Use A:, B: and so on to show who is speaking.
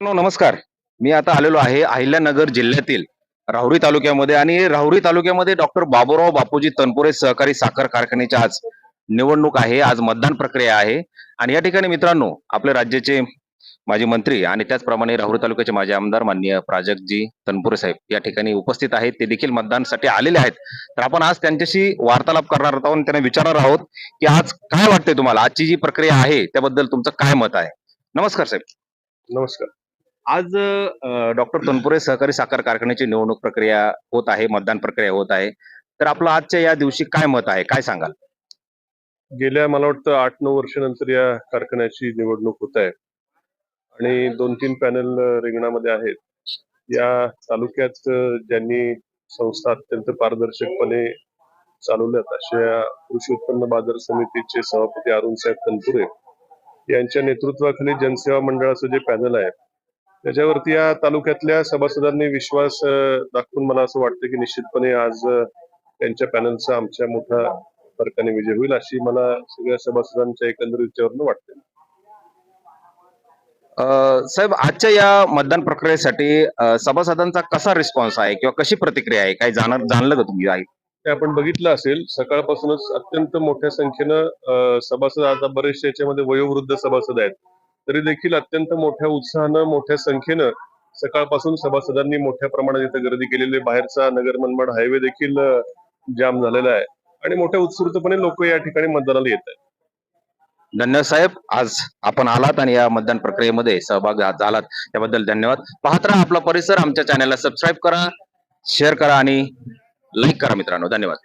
A: नमस्कार. मी आता आलेलो आहे अहिल्यानगर जिल्ह्यातील राहुरी तालुक्यामध्ये आणि राहुरी तालुक्यामध्ये डॉक्टर बाबूराव बापूजी तनपुरे सहकारी साखर कारखान्याची आज निवडणूक आहे आज मतदान प्रक्रिया आहे. आणि या ठिकाणी मित्रांनो आपल्या राज्याचे माजी मंत्री आणि त्याचप्रमाणे राहुरी तालुक्याचे माजी आमदार माननीय प्राजक्तजी तनपुरे साहेब या ठिकाणी उपस्थित आहेत. ते देखील मतदानासाठी आलेले आहेत. तर आपण आज त्यांच्याशी वार्तालाप करणार आहोत आणि त्यांना विचारणार आहोत की आज काय वाटतंय तुम्हाला? आजची जी प्रक्रिया आहे त्याबद्दल तुमचं काय मत आहे? नमस्कार साहेब.
B: नमस्कार.
A: आज डॉक्टर तनपुरे सहकारी साखर कारखान्याची निवडणूक प्रक्रिया होत आहे मतदान प्रक्रिया होत आहे. तर आपलं आजच्या या दिवशी काय मत आहे? काय सांगाल?
B: गेल्या मला वाटतं आठ नऊ वर्षानंतर या कारखान्याची निवडणूक होत आहे. आणि दोन तीन पॅनल रिंगणामध्ये आहेत. या तालुक्यात ज्यांनी संस्था अत्यंत पारदर्शकपणे चालवल्यात अशा कृषी उत्पन्न बाजार समितीचे सभापती अरुण साहेब तनपुरे यांच्या नेतृत्वाखाली जनसेवा मंडळाचं जे पॅनल आहे त्याच्यावरती या तालुक्यातल्या सभासदांनी विश्वास दाखवून मला असं वाटतं की निश्चितपणे आज त्यांच्या पॅनलचा आमच्या मोठा फरकाने विजय होईल अशी मला सगळ्या सभासदांच्या एकंदरीत विचारानं वाटते
A: अं, साहेब आजच्या या मतदान प्रक्रियेसाठी सभासदांचा कसा रिस्पॉन्स आहे किंवा कशी प्रतिक्रिया आहे? काही जाणार जाणलं का तुम्ही आहे
B: ते आपण बघितलं असेल सकाळपासूनच अत्यंत मोठ्या संख्येनं सभासद आता बरेचसे याच्यामध्ये वयोवृद्ध सभासद आहेत. तरी देखील अत्यंत मोठ्या उत्साहानं मोठ्या संख्येनं सकाळपासून सभासदांनी मोठ्या प्रमाणात इथं गर्दी केलेली आहे. बाहेरचा नगर मनमाड हायवे देखील जाम झालेला आहे. आणि मोठ्या उत्स्फूर्तपणे लोक या ठिकाणी मतदानाला येत आहेत.
A: धन्यवाद साहेब. आज आपण आलात आणि या मतदान प्रक्रियेमध्ये सहभाग झालात. त्याबद्दल धन्यवाद. पाहत राहा आपला परिसर. आमच्या चॅनलला सबस्क्राईब करा शेअर करा आणि लाईक करा मित्रांनो. धन्यवाद.